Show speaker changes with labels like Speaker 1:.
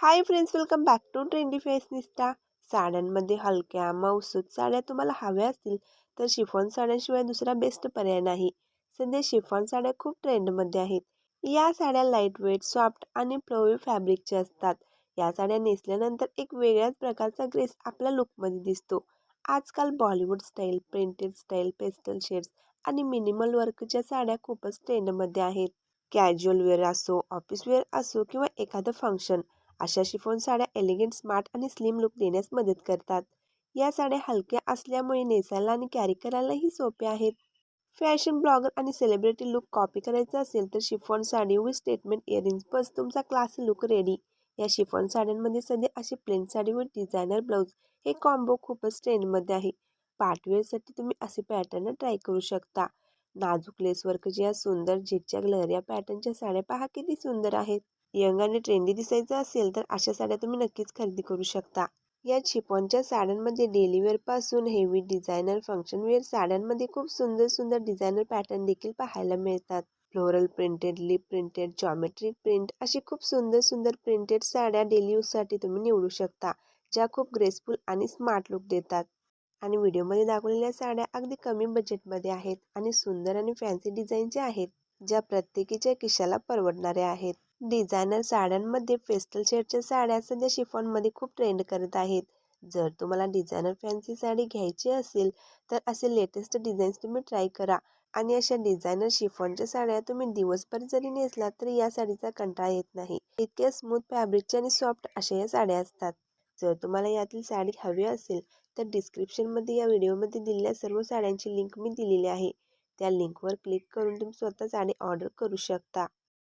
Speaker 1: Hi friends welcome back to trendy fashionista साड्यांमध्ये हलक्या मौसूद साड्या तुम्हाला हव्या असतील तर शिफॉन साड्यांशिवाय दुसरा बेस्ट पर्याय नाही. सध्या शिफॉन साड्या खूप ट्रेंडमध्ये आहेत. या साड्या लाइट वेट सॉफ्ट आणि फ्लोवी फॅब्रिकच्या असतात. या साड्या नेसल्यानंतर एक वेगळ्याच प्रकारचा ग्रेस आपल्या लुकमध्ये दिसतो. आजकाल Bollywood style printed style pastel shades आणि मिनिमल वर्कच्या साड्या खूपच ट्रेंडमध्ये आहेत. कॅज्युअल वेअर असो ऑफिस वेअर असो किंवा एखादं फंक्शन अशा शिफॉन साड्या एलिगंट स्मार्ट आणि स्लिम लुक देण्यास मदत करतात. या साड्या हलक्या असल्यामुळे नेसायला आणि कॅरी करायलाही सोप्या आहेत. फॅशन ब्लॉगर आणि सेलिब्रिटी लुक कॉपी करायचा असेल तर chiffon sari with statement earrings बस तुमचा क्लासी लुक रेडी या शिफॉन साड्यांमध्ये सध्या अशी प्लेन साडी व डिझायनर ब्लाऊज हे कॉम्बो खूपच ट्रेंडमध्ये आहे. पार्टवेअरसाठी तुम्ही असे पॅटर्न ट्राय करू शकता. नाजूक लेस वर्क या सुंदर झिकच्या लहऱ्या पॅटर्नच्या साड्या पहा किती सुंदर आहेत. यंग आणि ट्रेंडी दिसायचं असेल तर अशा साड्या तुम्ही नक्कीच खरेदी करू शकता. या शिपॉनच्या साड्यांमध्ये डेली पासून हेवी डिझायनर फंक्शन वेअर साड्यांमध्ये खूप सुंदर सुंदर डिझायनर पॅटर्न देखील पाहायला मिळतात. Floral printed lip printed geometric print अशी खूप सुंदर सुंदर प्रिंटेड साड्या डेली यूजसाठी तुम्ही निवडू शकता ज्या खूप ग्रेसफुल आणि स्मार्ट लुक देतात. आणि व्हिडिओमध्ये दाखवलेल्या साड्या अगदी कमी बजेटमध्ये आहेत आणि सुंदर आणि फॅन्सी डिझाईनच्या आहेत ज्या प्रत्येकीच्या खिशाला परवडणाऱ्या आहेत. डिझायनर साड्यांमध्ये पेस्टल शेडच्या साड्या सध्या शिफॉनमध्ये खूप ट्रेंड करत आहेत. जर तुम्हाला डिझायनर फॅन्सी साडी घ्यायची असेल तर असे लेटेस्ट डिझाईन्स तुम्ही ट्राय करा आणि अशा डिझायनर शिफॉनच्या साड्या तुम्ही दिवसभर जरी नेसलात तरी या साडीचा कंटाळा येत नाही. इतक्या स्मूथ फॅब्रिकच्या आणि सॉफ्ट अशा या साड्या असतात. जर तुम्हाला यातील साडी हवी असेल तर डिस्क्रिप्शनमध्ये या व्हिडिओमध्ये दिलेल्या सर्व साड्यांची लिंक मी दिलेली आहे. त्या लिंकवर क्लिक करून तुम्ही स्वतः साडी ऑर्डर करू शकता.